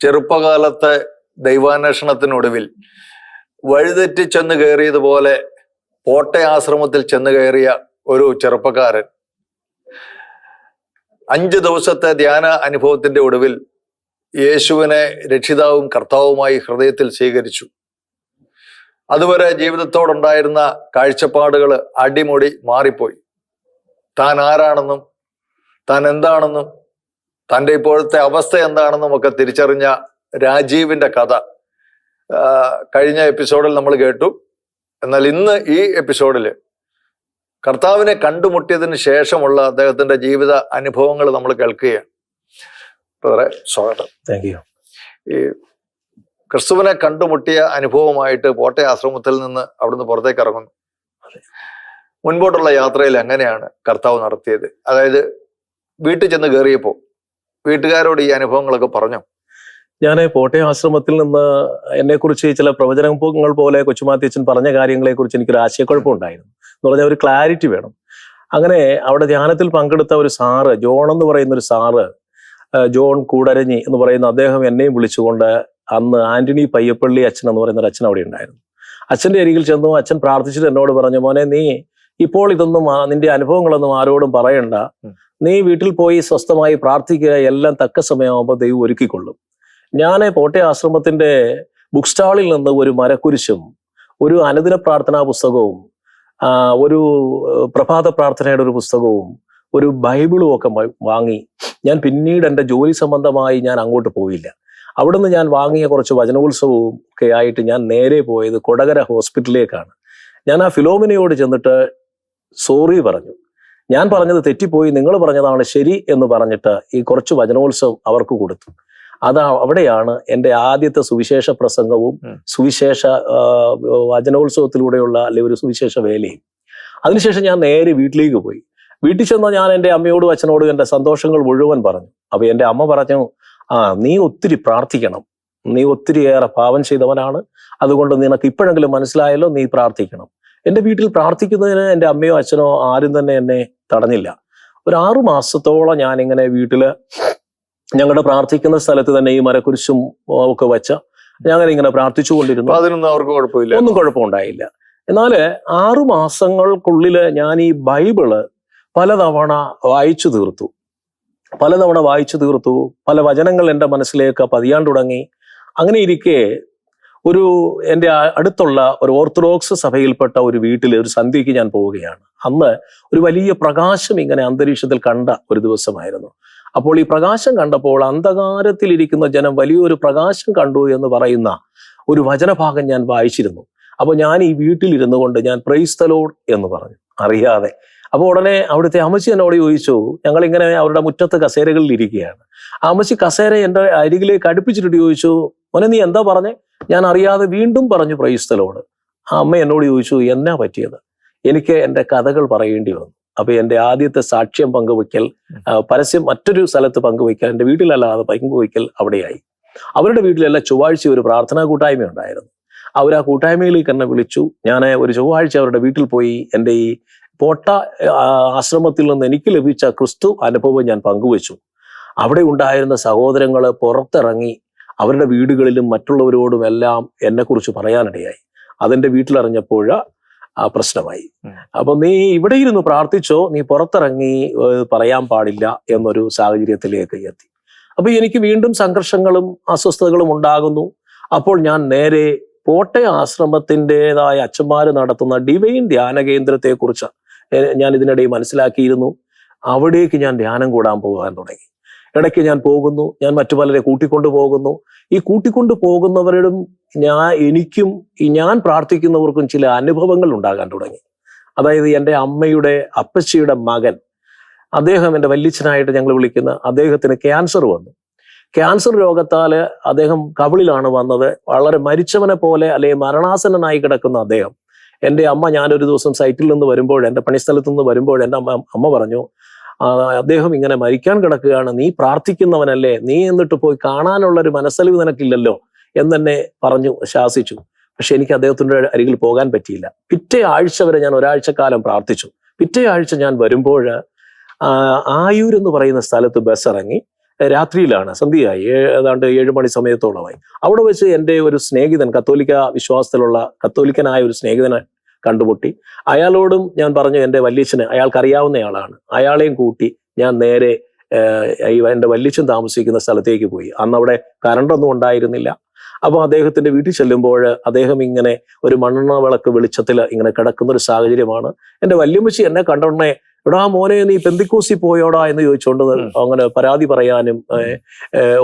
ചെറുപ്പകാലത്തെ ദൈവാന്വേഷണത്തിനൊടുവിൽ വഴിതെറ്റി ചെന്ന് കയറിയതുപോലെ പോട്ടെ ആശ്രമത്തിൽ ചെന്ന് കയറിയ ഒരു ചെറുപ്പക്കാരൻ അഞ്ച് ദിവസത്തെ ധ്യാന അനുഭവത്തിന്റെ ഒടുവിൽ യേശുവിനെ രക്ഷിതാവും കർത്താവുമായി ഹൃദയത്തിൽ സ്വീകരിച്ചു. അതുവരെ ജീവിതത്തോടുണ്ടായിരുന്ന കാഴ്ചപ്പാടുകൾ അടിമുടി മാറിപ്പോയി. താൻ ആരാണെന്നും താൻ എന്താണെന്നും തന്റെ ഇപ്പോഴത്തെ അവസ്ഥ എന്താണെന്നും ഒക്കെ തിരിച്ചറിഞ്ഞ രാജീവിന്റെ കഥ. കഴിഞ്ഞ എപ്പിസോഡിൽ നമ്മൾ കേട്ടു. എന്നാൽ ഇന്ന് ഈ എപ്പിസോഡിൽ കർത്താവിനെ കണ്ടുമുട്ടിയതിന് ശേഷമുള്ള അദ്ദേഹത്തിന്റെ ജീവിത അനുഭവങ്ങൾ നമ്മൾ കേൾക്കുകയാണ്. വളരെ സ്വാഗതം. താങ്ക് യു ഈ ക്രിസ്തുവിനെ കണ്ടുമുട്ടിയ അനുഭവമായിട്ട് പോട്ടെ ആശ്രമത്തിൽ നിന്ന് അവിടുന്ന് പുറത്തേക്ക് ഇറങ്ങുന്നു. മുൻപോട്ടുള്ള യാത്രയിൽ എങ്ങനെയാണ് കർത്താവ് നടത്തിയത്? അതായത് വീട്ടിൽ ചെന്ന് കയറിയപ്പോൾ വീട്ടുകാരോട് ഈ അനുഭവങ്ങളൊക്കെ പറഞ്ഞു? ഞാൻ കോട്ടയം ആശ്രമത്തിൽ നിന്ന് എന്നെക്കുറിച്ച് ചില പ്രവചനങ്ങൾ പോലെ കൊച്ചുമാത്യച്ചൻ പറഞ്ഞ കാര്യങ്ങളെക്കുറിച്ച് എനിക്കൊരു ആശയക്കുഴപ്പമുണ്ടായിരുന്നു. എന്ന് പറഞ്ഞാൽ ഒരു ക്ലാരിറ്റി വേണം. അങ്ങനെ അവിടെ ധ്യാനത്തിൽ പങ്കെടുത്ത ഒരു സാറ് ജോൺ എന്ന് പറയുന്ന ഒരു സാറ് ജോൺ കൂടരഞ്ഞി എന്ന് പറയുന്ന അദ്ദേഹം എന്നെയും വിളിച്ചുകൊണ്ട് അന്ന് ആന്റണി പയ്യപ്പള്ളി അച്ഛൻ എന്ന് പറയുന്ന ഒരു അച്ഛൻ അവിടെ ഉണ്ടായിരുന്നു. അച്ഛന്റെ അരികിൽ ചെന്നു അച്ഛൻ പ്രാർത്ഥിച്ചിട്ട് എന്നോട് പറഞ്ഞു മോനെ നീ ഇപ്പോൾ ഇതൊന്നും നിന്റെ അനുഭവങ്ങളൊന്നും ആരോടും പറയണ്ട. നീ വീട്ടിൽ പോയി സ്വസ്ഥമായി പ്രാർത്ഥിക്കുക എല്ലാം തക്ക സമയമാകുമ്പോൾ ദൈവം ഒരുക്കിക്കൊള്ളും. ഞാൻ പോട്ടെ ആശ്രമത്തിന്റെ ബുക്ക് സ്റ്റാളിൽ നിന്ന് ഒരു മരക്കുരിശും ഒരു അനുദിന പ്രാർത്ഥനാ പുസ്തകവും ഒരു പ്രഭാത പ്രാർത്ഥനയുടെ ഒരു പുസ്തകവും ഒരു ബൈബിളും ഒക്കെ വാങ്ങി. ഞാൻ പിന്നീട് എന്റെ ജോലി സംബന്ധമായി ഞാൻ അങ്ങോട്ട് പോയില്ല. അവിടുന്ന് ഞാൻ വാങ്ങിയ കുറച്ച് വചനോത്സവവും ഒക്കെ ആയിട്ട് ഞാൻ നേരെ പോയത് കൊടകര ഹോസ്പിറ്റലിലേക്കാണ്. ഞാൻ ആ ഫിലോമിനയോട് ചെന്നിട്ട് സോറി പറഞ്ഞു. ഞാൻ പറഞ്ഞത് തെറ്റിപ്പോയി നിങ്ങൾ പറഞ്ഞതാണ് ശരി എന്ന് പറഞ്ഞിട്ട് ഈ കുറച്ച് വചനോത്സവം അവർക്ക് കൊടുത്തു. അത് അവിടെയാണ് എന്റെ ആദ്യത്തെ സുവിശേഷ പ്രസംഗവും സുവിശേഷ വചനോത്സവത്തിലൂടെയുള്ള അല്ലെ ഒരു സുവിശേഷ വേലയും. അതിനുശേഷം ഞാൻ നേരെ വീട്ടിലേക്ക് പോയി. വീട്ടിൽ ചെന്ന ഞാൻ എന്റെ അമ്മയോടും അച്ഛനോടും എന്റെ സന്തോഷങ്ങൾ മുഴുവൻ പറഞ്ഞു. അപ്പൊ എന്റെ അമ്മ പറഞ്ഞു ആ നീ ഒത്തിരി പ്രാർത്ഥിക്കണം. നീ ഒത്തിരിയേറെ പാവം ചെയ്തവനാണ്. അതുകൊണ്ട് നിനക്ക് ഇപ്പോഴെങ്കിലും മനസ്സിലായല്ലോ നീ പ്രാർത്ഥിക്കണം. എന്റെ വീട്ടിൽ പ്രാർത്ഥിക്കുന്നതിന് എന്റെ അമ്മയോ അച്ഛനോ ആരും തന്നെ എന്നെ തടഞ്ഞില്ല. ഒരു ആറു മാസത്തോളം ഞാൻ ഇങ്ങനെ വീട്ടിൽ ഞങ്ങളുടെ പ്രാർത്ഥിക്കുന്ന സ്ഥലത്ത് തന്നെ ഈ മരക്കുരിശും ഒക്കെ വെച്ച ഞങ്ങൾ ഇങ്ങനെ പ്രാർത്ഥിച്ചുകൊണ്ടിരുന്നു. അതിനൊന്നും അവർക്ക് കുഴപ്പമില്ല. ഒന്നും കുഴപ്പമുണ്ടായില്ല. എന്നാൽ ആറു മാസങ്ങൾക്കുള്ളിൽ ഞാൻ ഈ ബൈബിൾ പലതവണ വായിച്ചു തീർത്തു. പലതവണ വായിച്ചു തീർത്തു. പല വചനങ്ങൾ എന്റെ മനസ്സിലേക്ക് പതിയാൻ തുടങ്ങി. അങ്ങനെ ഇരിക്കെ ഒരു എന്റെ അടുത്തുള്ള ഒരു ഓർത്തഡോക്സ് സഭയിൽപ്പെട്ട ഒരു വീട്ടിൽ ഒരു സന്ധ്യയ്ക്ക് ഞാൻ പോവുകയാണ്. അന്ന് ഒരു വലിയ പ്രകാശം ഇങ്ങനെ അന്തരീക്ഷത്തിൽ കണ്ട ഒരു ദിവസമായിരുന്നു. അപ്പോൾ ഈ പ്രകാശം കണ്ടപ്പോൾ അന്ധകാരത്തിലിരിക്കുന്ന ജനം വലിയൊരു പ്രകാശം കണ്ടു എന്ന് പറയുന്ന ഒരു വചനഭാഗം ഞാൻ വായിച്ചിരുന്നു. അപ്പോൾ ഞാൻ ഈ വീട്ടിലിരുന്നു കൊണ്ട് ഞാൻ പ്രൈസ്തലോഡ് എന്ന് പറഞ്ഞു. അറിയാതെ. അപ്പോൾ ഉടനെ അവിടുത്തെ അമ്മച്ചി എന്നോട് ചോദിച്ചു ഞങ്ങൾ ഇങ്ങനെ അവരുടെ മുറ്റത്ത് കസേരകളിൽ ഇരിക്കുകയാണ്. ആ അമ്മച്ചി കസേര എന്റെ അരികിലേക്ക് അടുപ്പിച്ചിട്ട് ചോദിച്ചു മോനെ നീ എന്താ പറഞ്ഞേ? ഞാൻ അറിയാതെ വീണ്ടും പറഞ്ഞു പ്രൈസ്തലോട് ആ അമ്മ എന്നോട് ചോദിച്ചു എന്നാ പറ്റിയത്? എനിക്ക് എന്റെ കഥകൾ പറയേണ്ടി വന്നു. അപ്പൊ എന്റെ ആദ്യത്തെ സാക്ഷ്യം പങ്കുവയ്ക്കൽ പരസ്യം മറ്റൊരു സ്ഥലത്ത് പങ്കുവയ്ക്കൽ എന്റെ വീട്ടിലല്ലാതെ പങ്കുവയ്ക്കൽ അവിടെയായി. അവരുടെ വീട്ടിലല്ല ചൊവ്വാഴ്ച ഒരു പ്രാർത്ഥനാ കൂട്ടായ്മ ഉണ്ടായിരുന്നു. അവർ ആ കൂട്ടായ്മയിലേക്ക് എന്നെ വിളിച്ചു. ഞാൻ ഒരു ചൊവ്വാഴ്ച അവരുടെ വീട്ടിൽ പോയി എന്റെ ഈ പോട്ട ആശ്രമത്തിൽ നിന്ന് എനിക്ക് ലഭിച്ച ക്രിസ്തു അനുഭവം ഞാൻ പങ്കുവച്ചു. അവിടെ ഉണ്ടായിരുന്ന സഹോദരങ്ങൾ പുറത്തിറങ്ങി അവരുടെ വീടുകളിലും മറ്റുള്ളവരോടും എല്ലാം എന്നെക്കുറിച്ച് പറയാനിടയായി. അതെന്റെ വീട്ടിലറിഞ്ഞപ്പോൾ ആ പ്രശ്നമായി. അപ്പൊ നീ ഇവിടെ ഇരുന്ന് പ്രാർത്ഥിച്ചോ നീ പുറത്തിറങ്ങി പറയാൻ പാടില്ല എന്നൊരു സാഹചര്യത്തിലേക്ക് എത്തി. അപ്പൊ എനിക്ക് വീണ്ടും സംഘർഷങ്ങളും അസ്വസ്ഥതകളും ഉണ്ടാകുന്നു. അപ്പോൾ ഞാൻ നേരെ പോട്ടെ ആശ്രമത്തിന്റെതായ അച്ഛന്മാര് നടത്തുന്ന ഡിവൈൻ ധ്യാന കേന്ദ്രത്തെ കുറിച്ച് ഞാൻ ഇതിനിടയിൽ മനസ്സിലാക്കിയിരുന്നു. അവിടേക്ക് ഞാൻ ധ്യാനം കൂടാൻ പോകാൻ തുടങ്ങി. ഇടയ്ക്ക് ഞാൻ പോകുന്നു ഞാൻ മറ്റു പലരെ കൂട്ടിക്കൊണ്ടു പോകുന്നു. ഈ കൂട്ടിക്കൊണ്ടു പോകുന്നവരോടും ഞാൻ എനിക്കും ഞാൻ പ്രാർത്ഥിക്കുന്നവർക്കും ചില അനുഭവങ്ങൾ ഉണ്ടാകാൻ തുടങ്ങി. അതായത് എന്റെ അമ്മയുടെ അപ്പച്ചിയുടെ മകൻ അദ്ദേഹം എന്റെ വല്യച്ഛനായിട്ട് ഞങ്ങൾ വിളിക്കുന്ന അദ്ദേഹത്തിന് ക്യാൻസർ വന്നു. ക്യാൻസർ രോഗത്താൽ അദ്ദേഹം കവിളിലാണ് വന്നത്. വളരെ മരിച്ചവനെ പോലെ അല്ലെങ്കിൽ മരണാസന്നനായി കിടക്കുന്ന അദ്ദേഹം. എന്റെ അമ്മ ഞാനൊരു ദിവസം സൈറ്റിൽ നിന്ന് വരുമ്പോൾ എന്റെ പണിസ്ഥലത്ത് നിന്ന് വരുമ്പോൾ എന്റെ അമ്മ അമ്മ പറഞ്ഞു "ആ, അദ്ദേഹം ഇങ്ങനെ മരിക്കാൻ കിടക്കുകയാണ്. നീ പ്രാർത്ഥിക്കുന്നവനല്ലേ? നീ എന്നിട്ട് പോയി കാണാനുള്ള ഒരു മനസ്സലിവ് നിനക്കില്ലല്ലോ എന്ന് തന്നെ പറഞ്ഞു ശാസിച്ചു. പക്ഷെ എനിക്ക് അദ്ദേഹത്തിന്റെ അരികിൽ പോകാൻ പറ്റിയില്ല. പിറ്റേ ആഴ്ച വരെ ഞാൻ ഒരാഴ്ചക്കാലം പ്രാർത്ഥിച്ചു. പിറ്റേ ആഴ്ച ഞാൻ വരുമ്പോൾ ആയൂർ എന്ന് പറയുന്ന സ്ഥലത്ത് ബസ് ഇറങ്ങി രാത്രിയിലാണ് സന്ധ്യയായി. ഏതാണ്ട് ഏഴ് മണി സമയത്തോളമായി. അവിടെ വെച്ച് എന്റെ ഒരു സ്നേഹിതൻ കത്തോലിക്ക വിശ്വാസത്തിലുള്ള കത്തോലിക്കനായ ഒരു സ്നേഹിതനെ കണ്ടുമുട്ടി. അയാളോടും ഞാൻ പറഞ്ഞു എന്റെ വല്യച്ഛന് അയാൾക്ക് അറിയാവുന്നയാളാണ് അയാളെയും കൂട്ടി ഞാൻ നേരെ എന്റെ വല്യച്ഛൻ താമസിക്കുന്ന സ്ഥലത്തേക്ക് പോയി. അന്ന് അവിടെ കറണ്ടൊന്നും ഉണ്ടായിരുന്നില്ല. അപ്പോൾ അദ്ദേഹത്തിന്റെ വീട്ടിൽ ചെല്ലുമ്പോൾ അദ്ദേഹം ഇങ്ങനെ ഒരു മണ്ണെണ്ണ വിളക്ക് വെളിച്ചത്തിൽ ഇങ്ങനെ കിടക്കുന്ന ഒരു സാഹചര്യമാണ്. എന്റെ വല്യമ്മച്ചി എന്നെ കണ്ടോടനെ എടാ മോനെ നീ പെന്തിക്കൂസി പോയോടാ എന്ന് ചോദിച്ചുകൊണ്ട്. അങ്ങനെ പരാതി പറയാനും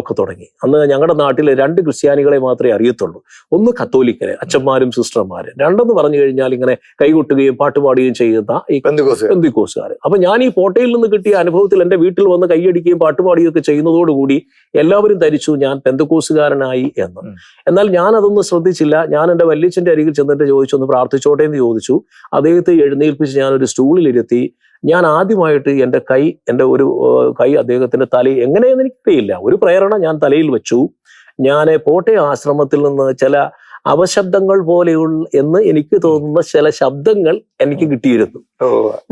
ഒക്കെ തുടങ്ങി. അന്ന് ഞങ്ങളുടെ നാട്ടിൽ രണ്ട് ക്രിസ്ത്യാനികളെ മാത്രമേ അറിയത്തുള്ളൂ. ഒന്ന് കത്തോലിക്കര് അച്ഛന്മാരും സിസ്റ്റർമാരും. രണ്ടെന്ന് പറഞ്ഞു കഴിഞ്ഞാൽ ഇങ്ങനെ കൈകൊട്ടുകയും പാട്ടുപാടുകയും ചെയ്യുന്ന ഈ പെന്തിക്കോസുകാർ. അപ്പൊ ഞാൻ ഈ പോട്ടയിൽ നിന്ന് കിട്ടിയ അനുഭവത്തിൽ എന്റെ വീട്ടിൽ വന്ന് കൈയടിക്കുകയും പാട്ടുപാടുകയും ഒക്കെ ചെയ്യുന്നതോടുകൂടി എല്ലാവരും ധരിച്ചു ഞാൻ പെന്തക്കോസുകാരനായി എന്ന്. എന്നാൽ ഞാൻ അതൊന്നും ശ്രദ്ധിച്ചില്ല. ഞാൻ എന്റെ വല്യച്ഛന്റെ അരികിൽ ചെന്നിട്ട് ചോദിച്ചു ഒന്ന് പ്രാർത്ഥിച്ചോട്ടെ എന്ന് ചോദിച്ചു. അദ്ദേഹത്തെ എഴുന്നേൽപ്പിച്ച് ഞാൻ ഒരു സ്റ്റൂളിലിരുത്തി ഞാൻ ആദ്യമായിട്ട് എന്റെ കൈ എന്റെ ഒരു കൈ അദ്ദേഹത്തിന്റെ തലയിൽ എങ്ങനെയെന്ന് എനിക്കറിയില്ല ഒരു പ്രേരണ ഞാൻ തലയിൽ വെച്ചു. ഞാൻ പോട്ടെ ആശ്രമത്തിൽ നിന്ന് ചില അവശബ്ദങ്ങൾ പോലെയുള്ള എന്ന് എനിക്ക് തോന്നുന്ന ചില ശബ്ദങ്ങൾ എനിക്ക് കിട്ടിയിരുന്നു.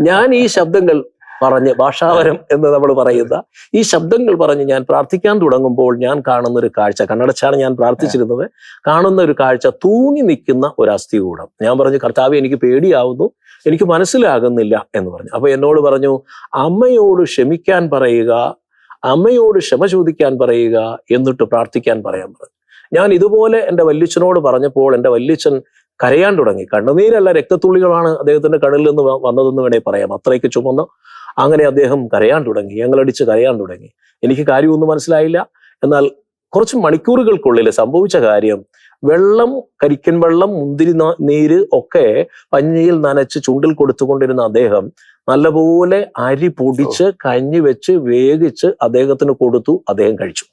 ഞാൻ ഈ ശബ്ദങ്ങൾ പറഞ്ഞ് ഭാഷാവരം എന്ന് നമ്മൾ പറയുന്ന ഈ ശബ്ദങ്ങൾ പറഞ്ഞ് ഞാൻ പ്രാർത്ഥിക്കാൻ തുടങ്ങുമ്പോൾ ഞാൻ കാണുന്ന ഒരു കാഴ്ച കണ്ണടച്ചാണ് ഞാൻ പ്രാർത്ഥിച്ചിരുന്നത് കാണുന്ന ഒരു കാഴ്ച തൂങ്ങി നിൽക്കുന്ന ഒരു അസ്ഥികൂടം. ഞാൻ പറഞ്ഞു കർത്താവ് എനിക്ക് പേടിയാവുന്നു എനിക്ക് മനസ്സിലാകുന്നില്ല എന്ന് പറഞ്ഞു. അപ്പൊ എന്നോട് പറഞ്ഞു അമ്മയോട് ക്ഷമിക്കാൻ പറയുക അമ്മയോട് ക്ഷമ ചോദിക്കാൻ പറയുക എന്നിട്ട് പ്രാർത്ഥിക്കാൻ പറയാൻ പറഞ്ഞു ഞാൻ ഇതുപോലെ എന്റെ വല്യച്ഛനോട് പറഞ്ഞപ്പോൾ എന്റെ വല്യച്ഛൻ കരയാൻ തുടങ്ങി. കണ്ണുനീരല്ല രക്തത്തുള്ളികളാണ് അദ്ദേഹത്തിന്റെ കണ്ണിൽ നിന്ന് വന്നതെന്ന് വേണേ പറയാം. അത്രയ്ക്ക് ചുമന്ന് അങ്ങനെ അദ്ദേഹം കരയാൻ തുടങ്ങി ഞങ്ങളടിച്ച് കരയാൻ തുടങ്ങി. എനിക്ക് കാര്യമൊന്നും മനസ്സിലായില്ല. എന്നാൽ കുറച്ച് മണിക്കൂറുകൾക്കുള്ളിൽ സംഭവിച്ച കാര്യം വെള്ളം കരിക്കൻ വെള്ളം മുന്തിരി നീര് ഒക്കെ പഞ്ഞിയിൽ നനച്ച് ചുണ്ടിൽ കൊടുത്തുകൊണ്ടിരുന്ന അദ്ദേഹം നല്ലപോലെ അരി പൊടിച്ച് കഞ്ഞി വെച്ച് വേവിച്ച് അദ്ദേഹത്തിന് കൊടുത്തു അദ്ദേഹം കഴിച്ചു.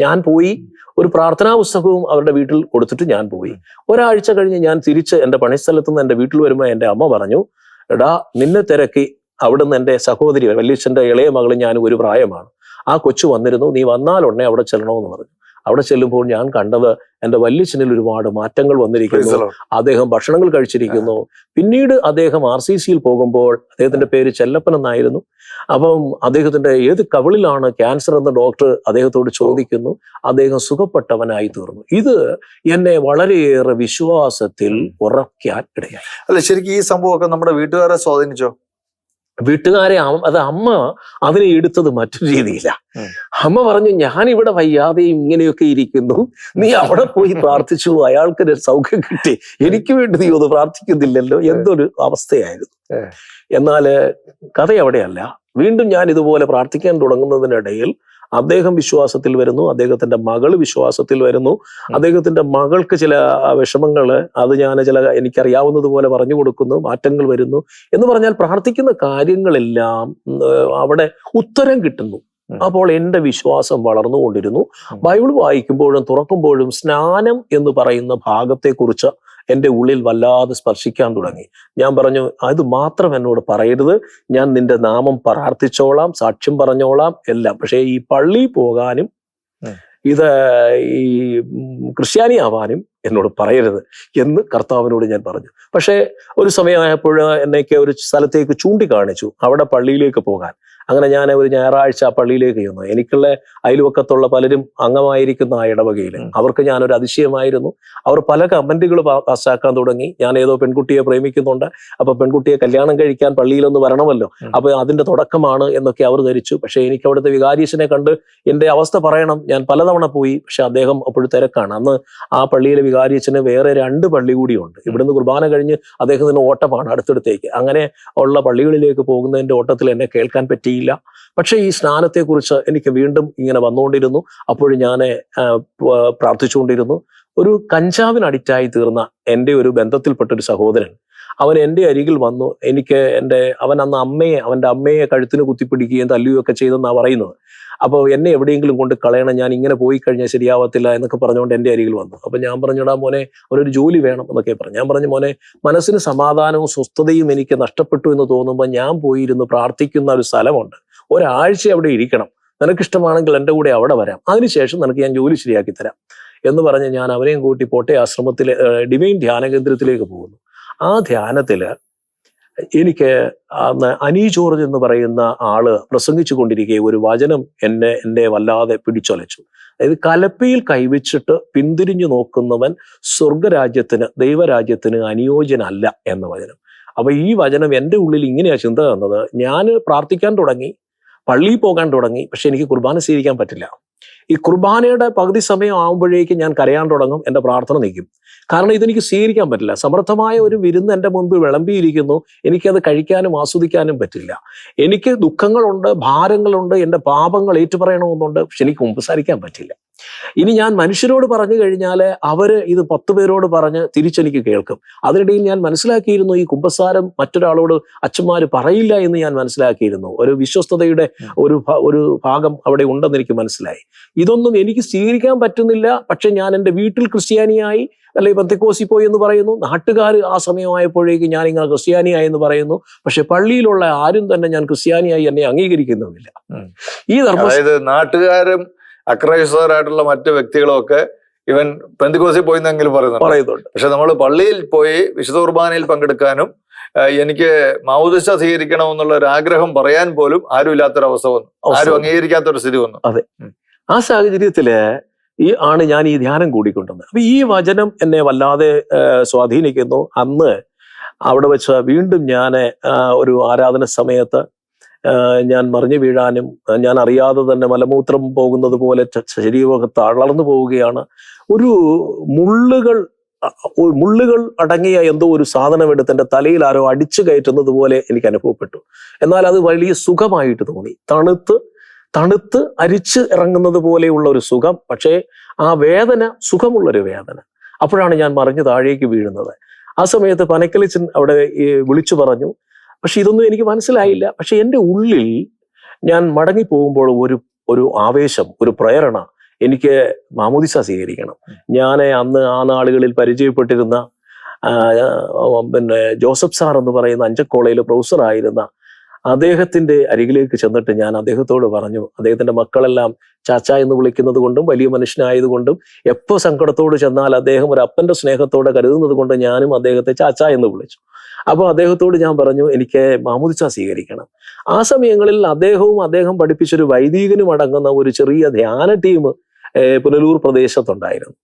ഞാൻ പോയി. ഒരു പ്രാർത്ഥനാ പുസ്തകവും അവരുടെ വീട്ടിൽ കൊടുത്തിട്ട് ഞാൻ പോയി. ഒരാഴ്ച കഴിഞ്ഞ് ഞാൻ തിരിച്ച് എന്റെ പണിസ്ഥലത്ത് നിന്ന് എന്റെ വീട്ടിൽ വരുമ്പോൾ എന്റെ അമ്മ പറഞ്ഞു എടാ നിന്നെ തിരക്കി അവിടുന്ന് എന്റെ സഹോദരി വല്യച്ഛന്റെ ഇളയ മകൾ ഞാൻ ഒരു പ്രായമാണ്. ആ കൊച്ചു വന്നിരുന്നു നീ വന്നാലുടനെ അവിടെ ചെല്ലണമെന്ന് പറഞ്ഞു. അവിടെ ചെല്ലുമ്പോൾ ഞാൻ കണ്ടത് എന്റെ വല്യച്ഛനിൽ ഒരുപാട് മാറ്റങ്ങൾ വന്നിരിക്കുന്നു. അദ്ദേഹം ഭക്ഷണങ്ങൾ കഴിച്ചിരിക്കുന്നു. പിന്നീട് അദ്ദേഹം ആർ സി സിയിൽ പോകുമ്പോൾ അദ്ദേഹത്തിന്റെ പേര് ചെല്ലപ്പൻ എന്നായിരുന്നു. അപ്പം അദ്ദേഹത്തിന്റെ ഏത് കവിളിലാണ് ക്യാൻസർ എന്ന ഡോക്ടർ അദ്ദേഹത്തോട് ചോദിക്കുന്നു. അദ്ദേഹം സുഖപ്പെട്ടവനായി തീർന്നു. ഇത് എന്നെ വളരെയേറെ വിശ്വാസത്തിൽ ഉറക്കാൻ ഇടയായി. അല്ല ശരിക്കും ഈ സംഭവമൊക്കെ നമ്മുടെ വീട്ടുകാരെ സ്വാധീനിച്ചോ? വീട്ടുകാരെ അത് അമ്മ അതിനെ എടുത്തത് മറ്റൊരു രീതിയില്ല അമ്മ പറഞ്ഞു ഞാൻ ഇവിടെ വയ്യാതെയും ഇങ്ങനെയൊക്കെ ഇരിക്കുന്നു. നീ അവിടെ പോയി പ്രാർത്ഥിച്ചു. അയാൾക്ക് സൗഖ്യം കിട്ടി. എനിക്ക് വേണ്ടി നീ ഒന്ന് പ്രാർത്ഥിക്കുന്നില്ലല്ലോ. എന്തൊരു അവസ്ഥയായിരുന്നു. എന്നാൽ എന്നാൽ കഥ അവിടെയല്ല വീണ്ടും ഞാൻ ഇതുപോലെ പ്രാർത്ഥിക്കാൻ തുടങ്ങുന്നതിനിടയിൽ അദ്ദേഹം വിശ്വാസത്തിൽ വരുന്നു അദ്ദേഹത്തിന്റെ മകൾ വിശ്വാസത്തിൽ വരുന്നു. അദ്ദേഹത്തിന്റെ മകൾക്ക് ചില വിഷമങ്ങൾ അത് ഞാൻ ചില എനിക്കറിയാവുന്നതുപോലെ പറഞ്ഞു കൊടുക്കുന്നു മാറ്റങ്ങൾ വരുന്നു എന്ന് പറഞ്ഞാൽ പ്രാർത്ഥിക്കുന്ന കാര്യങ്ങളെല്ലാം അവിടെ ഉത്തരം കിട്ടുന്നു. അപ്പോൾ എന്റെ വിശ്വാസം വളർന്നുകൊണ്ടിരുന്നു. ബൈബിൾ വായിക്കുമ്പോഴും തുറക്കുമ്പോഴും സ്നാനം എന്ന് പറയുന്ന ഭാഗത്തെക്കുറിച്ച് എന്റെ ഉള്ളിൽ വല്ലാതെ സ്പർശിക്കാൻ തുടങ്ങി. ഞാൻ പറഞ്ഞു അത് മാത്രം എന്നോട് പറയരുത്. ഞാൻ നിന്റെ നാമം പ്രാർത്ഥിച്ചോളാം സാക്ഷ്യം പറഞ്ഞോളാം എല്ലാം. പക്ഷേ ഈ പള്ളി പോകാനും. ഇത് ഈ ക്രിസ്ത്യാനി ആവാനും എന്നോട് പറയരുത് എന്ന് കർത്താവിനോട് ഞാൻ പറഞ്ഞു. പക്ഷേ ഒരു സമയമായപ്പോൾ എന്നൊക്കെ ഒരു സ്ഥലത്തേക്ക് ചൂണ്ടിക്കാണിച്ചു അവിടെ പള്ളിയിലേക്ക് പോകാൻ. അങ്ങനെ ഞാൻ ഒരു ഞായറാഴ്ച ആ പള്ളിയിലേക്ക് ചെന്നു. എനിക്കുള്ള അയൽവക്കത്തുള്ള പലരും അംഗമായിരിക്കുന്ന ആ ഇടവകയിൽ. അവർക്ക് ഞാനൊരു അതിശയമായിരുന്നു. അവർ പല കമന്റുകൾ പാസ്സാക്കാൻ തുടങ്ങി. ഞാൻ ഏതോ പെൺകുട്ടിയെ പ്രേമിക്കുന്നുണ്ട്. അപ്പൊ പെൺകുട്ടിയെ കല്യാണം കഴിക്കാൻ പള്ളിയിലൊന്ന് വരണമല്ലോ. അപ്പൊ അതിന്റെ തുടക്കമാണ് എന്നൊക്കെ അവർ ധരിച്ചു. പക്ഷെ എനിക്ക് അവിടുത്തെ വികാരീശനെ കണ്ട് എന്റെ അവസ്ഥ പറയണം. ഞാൻ പലതവണ പോയി. പക്ഷെ അദ്ദേഹം അപ്പോഴും തിരക്കാണ്. അന്ന് ആ പള്ളിയിലെ വികാരിയച്ഛന് വേറെ രണ്ട് പള്ളി കൂടിയുണ്ട്. ഇവിടുന്ന് കുർബാന കഴിഞ്ഞ് അദ്ദേഹത്തിന് ഓട്ടമാണ് അടുത്തടുത്തേക്ക്. അങ്ങനെ ഉള്ള പള്ളികളിലേക്ക് പോകുന്നതിന്റെ ഓട്ടത്തിൽ എന്നെ കേൾക്കാൻ പറ്റിയില്ല പക്ഷേ ഈ സ്നാനത്തെക്കുറിച്ച് എനിക്ക് വീണ്ടും ഇങ്ങനെ വന്നുകൊണ്ടിരുന്നു. അപ്പോൾ ഞാൻ പ്രാർത്ഥിച്ചുകൊണ്ടിരുന്നു. ഒരു കഞ്ചാവിന് അഡിക്റ്റായി തീർന്ന എന്റെ ഒരു ബന്ധത്തിൽപ്പെട്ട ഒരു സഹോദരൻ അവൻ എന്റെ അരികിൽ വന്നു. എനിക്ക് എന്റെ അവൻ അന്ന് അമ്മയെ അവന്റെ അമ്മയെ കഴുത്തിന് കുത്തിപ്പിടിക്കുകയും തല്ലുകയും ഒക്കെ ചെയ്തെന്നാണ് പറയുന്നത്. അപ്പോൾ എന്നെ എവിടെയെങ്കിലും കൊണ്ട് കളയണം ഞാൻ ഇങ്ങനെ പോയി കഴിഞ്ഞാൽ ശരിയാവത്തില്ല എന്നൊക്കെ പറഞ്ഞുകൊണ്ട് എന്റെ അരികിൽ വന്നു. അപ്പം ഞാൻ പറഞ്ഞടാ മോനെ അവനൊരു ജോലി വേണം എന്നൊക്കെ പറഞ്ഞു. ഞാൻ പറഞ്ഞു മോനെ മനസ്സിന് സമാധാനവും സ്വസ്ഥതയും എനിക്ക് നഷ്ടപ്പെട്ടു എന്ന് തോന്നുമ്പോൾ ഞാൻ പോയിരുന്ന് പ്രാർത്ഥിക്കുന്ന ഒരു സ്ഥലമുണ്ട്. ഒരാഴ്ച അവിടെ ഇരിക്കണം. നിനക്കിഷ്ടമാണെങ്കിൽ എന്റെ കൂടെ അവിടെ വരാം. അതിനുശേഷം നിനക്ക് ഞാൻ ജോലി ശരിയാക്കി തരാം. എന്ന് പറഞ്ഞ് ഞാൻ അവനെയും കൂട്ടി പോട്ടെ ആശ്രമത്തിലെ ഡിവൈൻ ധ്യാന കേന്ദ്രത്തിലേക്ക് പോകുന്നു. ആ ധ്യാനത്തിൽ എനിക്ക് അനി ജോർജ് എന്ന് പറയുന്ന ആൾ പ്രസംഗിച്ചു കൊണ്ടിരിക്കെ ഒരു വചനം എന്നെ എന്നെ വല്ലാതെ പിടിച്ചൊലച്ചു. അതായത് കലപ്പയിൽ കൈവച്ചിട്ട് പിന്തിരിഞ്ഞു നോക്കുന്നവൻ സ്വർഗരാജ്യത്തിന് ദൈവരാജ്യത്തിന് അനുയോജ്യനല്ല എന്ന വചനം. അപ്പൊ ഈ വചനം എന്റെ ഉള്ളിൽ ഇങ്ങനെയാ ചിന്ത തന്നത്. ഞാൻ പ്രാർത്ഥിക്കാൻ തുടങ്ങി പള്ളിയിൽ പോകാൻ തുടങ്ങി പക്ഷെ എനിക്ക് കുർബാന സ്വീകരിക്കാൻ പറ്റില്ല. ഈ കുർബാനയുടെ പകുതി സമയം ആകുമ്പോഴേക്കും ഞാൻ കരയാൻ തുടങ്ങും എന്റെ പ്രാർത്ഥന നിൽക്കും. കാരണം ഇതെനിക്ക് സ്വീകരിക്കാൻ പറ്റില്ല. സമർത്ഥമായ ഒരു വിരുന്ന് എന്റെ മുൻപിൽ വിളമ്പിയിരിക്കുന്നു. എനിക്കത് കഴിക്കാനും ആസ്വദിക്കാനും പറ്റില്ല. എനിക്ക് ദുഃഖങ്ങളുണ്ട് ഭാരങ്ങളുണ്ട് എന്റെ പാപങ്ങൾ ഏറ്റുപറയണമെന്നുണ്ട്. പക്ഷെ എനിക്ക് ഉപസാരിക്കാൻ പറ്റില്ല. ഇനി ഞാൻ മനുഷ്യരോട് പറഞ്ഞു കഴിഞ്ഞാൽ അവർ ഇത് പത്ത് പേരോട് പറഞ്ഞ് തിരിച്ചെനിക്ക് കേൾക്കും. അതിനിടയിൽ ഞാൻ മനസ്സിലാക്കിയിരുന്നു ഈ കുമ്പസാരം മറ്റൊരാളോട് അച്ഛന്മാര് പറയില്ല എന്ന് ഞാൻ മനസ്സിലാക്കിയിരുന്നു. ഒരു വിശ്വസ്തതയുടെ ഒരു ഒരു ഭാഗം അവിടെ ഉണ്ടെന്ന് എനിക്ക് മനസ്സിലായി. ഇതൊന്നും എനിക്ക് സ്വീകരിക്കാൻ പറ്റുന്നില്ല. പക്ഷെ ഞാൻ എന്റെ വീട്ടിൽ ക്രിസ്ത്യാനിയായി അല്ലെങ്കിൽ പെന്തക്കോസി പോയി എന്ന് പറയുന്നു. നാട്ടുകാർ ആ സമയമായപ്പോഴേക്കും ഞാൻ ഇങ്ങനെ ക്രിസ്ത്യാനിയായി എന്ന് പറയുന്നു. പക്ഷെ പള്ളിയിലുള്ള ആരും തന്നെ ഞാൻ ക്രിസ്ത്യാനിയായി എന്നെ അംഗീകരിക്കുന്നുമില്ല. ഈ ധർമ്മ നാട്ടുകാരും അക്രൈസ്തവരായിട്ടുള്ള മറ്റു വ്യക്തികളും ഒക്കെ ഇവൻ പെന്തുകോസിൽ പോയിന്നെങ്കിലും പറയുന്നുണ്ട്. പറയുന്നുണ്ട്. പക്ഷെ നമ്മൾ പള്ളിയിൽ പോയി വിശുദ്ധ കുർബാനയിൽ പങ്കെടുക്കാനും എനിക്ക് എനിക്ക് മാവുദിശ സ്വീകരിക്കണമെന്നുള്ള ഒരു ആഗ്രഹം പറയാൻ പോലും ആരും ഇല്ലാത്തൊരവസ്ഥ വന്നു ആരും അംഗീകരിക്കാത്ത ഒരു സ്ഥിതി വന്നു. അതെ. ആ സാഹചര്യത്തിൽ ഈ ആണ് ഞാൻ ഈ ധ്യാനം കൂടിക്കൊണ്ടുവന്നത് അപ്പൊ ഈ വചനം എന്നെ വല്ലാതെ സ്വാധീനിക്കുന്നു. അന്ന് അവിടെ വെച്ച് വീണ്ടും ഞാൻ ഒരു ആരാധന സമയത്ത് ഞാൻ മറിഞ്ഞു വീഴാനും ഞാൻ അറിയാതെ തന്നെ മലമൂത്രം പോകുന്നത് പോലെ ശരീരമൊക്കെ തളർന്നു പോവുകയാണ്. ഒരു മുള്ളുകൾ മുള്ളുകൾ അടങ്ങിയ എന്തോ ഒരു സാധനം എടുത്ത് എന്റെ തലയിൽ ആരോ അടിച്ചു കയറ്റുന്നത് പോലെ എനിക്ക് അനുഭവപ്പെട്ടു. എന്നാൽ അത് വലിയ സുഖമായിട്ട് തോന്നി. തണുത്ത് തണുത്ത് അരിച്ച് ഇറങ്ങുന്നത് പോലെയുള്ള ഒരു സുഖം പക്ഷേ ആ വേദന സുഖമുള്ളൊരു വേദന. അപ്പോഴാണ് ഞാൻ മറിഞ്ഞ് താഴേക്ക് വീഴുന്നത്. ആ സമയത്ത് പനക്കലിച്ചൻ അവിടെ വിളിച്ചു പറഞ്ഞു പക്ഷെ ഇതൊന്നും എനിക്ക് മനസ്സിലായില്ല. പക്ഷെ എന്റെ ഉള്ളിൽ ഞാൻ മടങ്ങി പോകുമ്പോൾ ഒരു ഒരു ആവേശം ഒരു പ്രേരണ എനിക്ക് മാമോദിസ സ്വീകരിക്കണം. ഞാൻ അന്ന് ആ നാളുകളിൽ പരിചയപ്പെട്ടിരുന്ന പിന്നെ ജോസഫ് സാർ എന്ന് പറയുന്ന അഞ്ചക്കോളയിൽ പ്രൊഫസറായിരുന്ന അദ്ദേഹത്തിന്റെ അരികിലേക്ക് ചെന്നിട്ട് ഞാൻ അദ്ദേഹത്തോട് പറഞ്ഞു അദ്ദേഹത്തിന്റെ മക്കളെല്ലാം ചാച്ച എന്ന് വിളിക്കുന്നത് കൊണ്ടും വലിയ മനുഷ്യനായതുകൊണ്ടും എപ്പോ സങ്കടത്തോട് ചെന്നാൽ അദ്ദേഹം ഒരു അപ്പന്റെ സ്നേഹത്തോടെ കരുതുന്നത് കൊണ്ട് ഞാനും അദ്ദേഹത്തെ ചാച്ച എന്ന് വിളിച്ചു. അപ്പോൾ അദ്ദേഹത്തോട് ഞാൻ പറഞ്ഞു എനിക്ക് മാമുദിച്ച സ്വീകരിക്കണം. ആ സമയങ്ങളിൽ അദ്ദേഹവും അദ്ദേഹം പഠിപ്പിച്ചൊരു വൈദികനും അടങ്ങുന്ന ഒരു ചെറിയ ധ്യാന ടീം പുനലൂർ പ്രദേശത്തുണ്ടായിരുന്നു.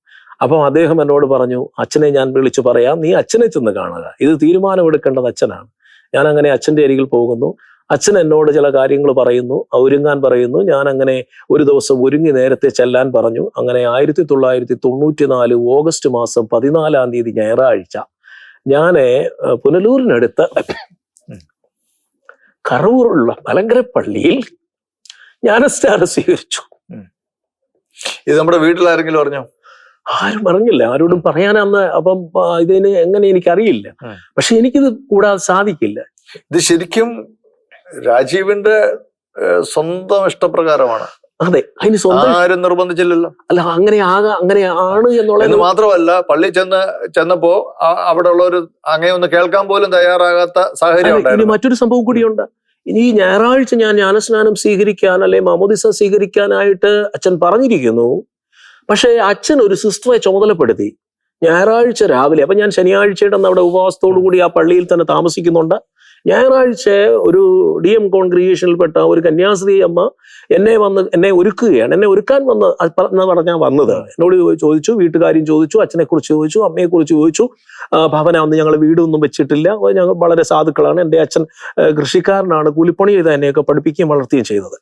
അപ്പം അദ്ദേഹം എന്നോട് പറഞ്ഞു അച്ഛനെ ഞാൻ വിളിച്ചു പറയാം നീ അച്ഛനെ ചെന്ന് കാണുക. ഇത് തീരുമാനമെടുക്കേണ്ടത് അച്ഛനാണ്. ഞാൻ അങ്ങനെ അച്ഛന്റെ അരികിൽ പോകുന്നു. അച്ഛൻ എന്നോട് ചില കാര്യങ്ങൾ പറയുന്നു ഒരുങ്ങാൻ പറയുന്നു. ഞാൻ അങ്ങനെ ഒരു ദിവസം ഒരുങ്ങി നേരത്തെ ചെല്ലാൻ പറഞ്ഞു. അങ്ങനെ ആയിരത്തി തൊള്ളായിരത്തി തൊണ്ണൂറ്റി നാല് ഓഗസ്റ്റ് മാസം പതിനാലാം തീയതി ഞായറാഴ്ച ഞാൻ പുനലൂരിനടുത്ത് കറവൂറുള്ള മലങ്കര പള്ളിയിൽ ജ്ഞാനസ്ഥാനം സ്വീകരിച്ചു ഇത് നമ്മുടെ വീട്ടിലാരെങ്കിലും അറിഞ്ഞോ? ആരും അറിഞ്ഞില്ല. ആരോടും പറയാനാന്ന് അപ്പം ഇതിന് എങ്ങനെ എനിക്കറിയില്ല. പക്ഷെ എനിക്കിത് കൂടാതെ സാധിക്കില്ല. ഇത് ശരിക്കും രാജീവിന്റെ സ്വന്തം ഇഷ്ടപ്രകാരമാണ്. അതെ അതിന് സ്വന്തം ആരും നിർബന്ധിച്ചില്ലല്ലോ. അല്ല അങ്ങനെ ആകാ അങ്ങനെ ആണ് എന്ന് എന്നുള്ളത് മാത്രമല്ല പള്ളി ചെന്ന് ചെന്നപ്പോ അവിടെ ഉള്ള ഒരു അങ്ങനെ ഒന്ന് കേൾക്കാൻ പോലും തയ്യാറാകാത്ത സാഹചര്യം അല്ല, ഇനി ഉണ്ടായിരുന്നു. മറ്റൊരു സംഭവം കൂടിയുണ്ട്. ഇനി ഈ ഞായറാഴ്ച ഞാൻ ജ്ഞാനസ്നാനം സ്വീകരിക്കാൻ അല്ലെ മാമോദിസ സ്വീകരിക്കാനായിട്ട് അച്ഛൻ പറഞ്ഞിരിക്കുന്നു. പക്ഷേ അച്ഛൻ ഒരു സിസ്റ്ററെ ചുമതലപ്പെടുത്തി. ഞായറാഴ്ച രാവിലെ അപ്പൊ ഞാൻ ശനിയാഴ്ചയുടെ അന്ന് അവിടെ ഉപവാസത്തോടു കൂടി ആ പള്ളിയിൽ തന്നെ താമസിക്കുന്നുണ്ട്. ഞായറാഴ്ച ഒരു ഡി എം കോൺഗ്രിഗേഷനിൽപ്പെട്ട ഒരു കന്യാസ്ത്രീ അമ്മ എന്നെ വന്ന് എന്നെ ഒരുക്കുകയാണ്. എന്നെ ഒരുക്കാൻ വന്ന് എന്ന് പറഞ്ഞാൽ വന്നത്. എന്നോട് ചോദിച്ചു വീട്ടുകാരും ചോദിച്ചു അച്ഛനെ കുറിച്ച് ചോദിച്ചു അമ്മയെ കുറിച്ച് ചോദിച്ചു ഭവന അന്ന് ഞങ്ങൾ വീടൊന്നും വെച്ചിട്ടില്ല. ഞങ്ങൾ വളരെ സാധുക്കളാണ്. എന്റെ അച്ഛൻ കൃഷിക്കാരനാണ്. കൂലിപ്പണി ചെയ്ത് എന്നെയൊക്കെ പഠിപ്പിക്കുകയും വളർത്തുകയും ചെയ്തത്.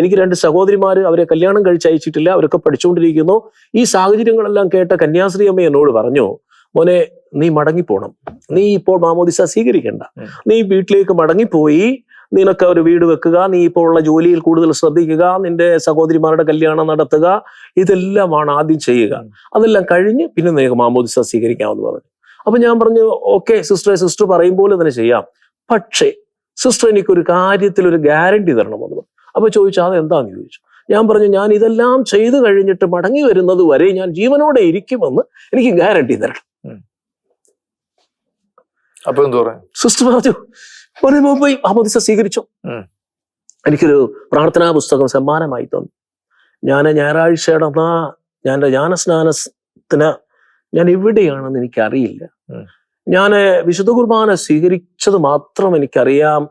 എനിക്ക് രണ്ട് സഹോദരിമാർ അവരെ കല്യാണം കഴിച്ച് അയച്ചിട്ടില്ല അവരൊക്കെ പഠിച്ചുകൊണ്ടിരിക്കുന്നു. ഈ സാഹചര്യങ്ങളെല്ലാം കേട്ട കന്യാസ്ത്രീ അമ്മ എന്നോട് പറഞ്ഞു മോനെ നീ മടങ്ങിപ്പോണം. നീ ഇപ്പോൾ മാമോദിസ സ്വീകരിക്കണ്ട. നീ വീട്ടിലേക്ക് മടങ്ങിപ്പോയി നിനക്ക് ഒരു വീട് വെക്കുക നീ ഇപ്പോൾ ഉള്ള ജോലിയിൽ കൂടുതൽ ശ്രദ്ധിക്കുക നിന്റെ സഹോദരിമാരുടെ കല്യാണം നടത്തുക ഇതെല്ലാമാണ് ആദ്യം ചെയ്യുക. അതെല്ലാം കഴിഞ്ഞ് പിന്നെ നിനക്ക് മാമോദിസ സ്വീകരിക്കാമെന്ന് പറഞ്ഞു. അപ്പൊ ഞാൻ പറഞ്ഞു ഓക്കെ സിസ്റ്റർ സിസ്റ്റർ പറയും പോലെ തന്നെ ചെയ്യാം. പക്ഷേ സിസ്റ്റർ എനിക്കൊരു കാര്യത്തിൽ ഒരു ഗ്യാരണ്ടി തരണമെന്ന് പറഞ്ഞു. അപ്പൊ ചോദിച്ചു അത് എന്താന്ന്? ചോദിച്ചു. ഞാൻ പറഞ്ഞു ഞാൻ ഇതെല്ലാം ചെയ്തു കഴിഞ്ഞിട്ട് മടങ്ങി വരുന്നത് വരെ ഞാൻ ജീവനോടെ ഇരിക്കുമെന്ന് എനിക്ക് ഗ്യാരണ്ടി തരണം. അപ്പൊ എന്ത് പറഞ്ഞു? സിസ്റ്റർ പറഞ്ഞു ഒരു മോൻ പോയി സ്വീകരിച്ചു. എനിക്കൊരു പ്രാർത്ഥനാ പുസ്തകം സമ്മാനമായി തന്നു. ഞാൻ ഞായറാഴ്ചയുടെ അന്നാ ഞാൻ ജ്ഞാനസ്നാനത്തിന് ഞാൻ എവിടെയാണെന്ന് എനിക്കറിയില്ല. ഞാൻ വിശുദ്ധ കുർബാന സ്വീകരിച്ചത് മാത്രം എനിക്കറിയാം.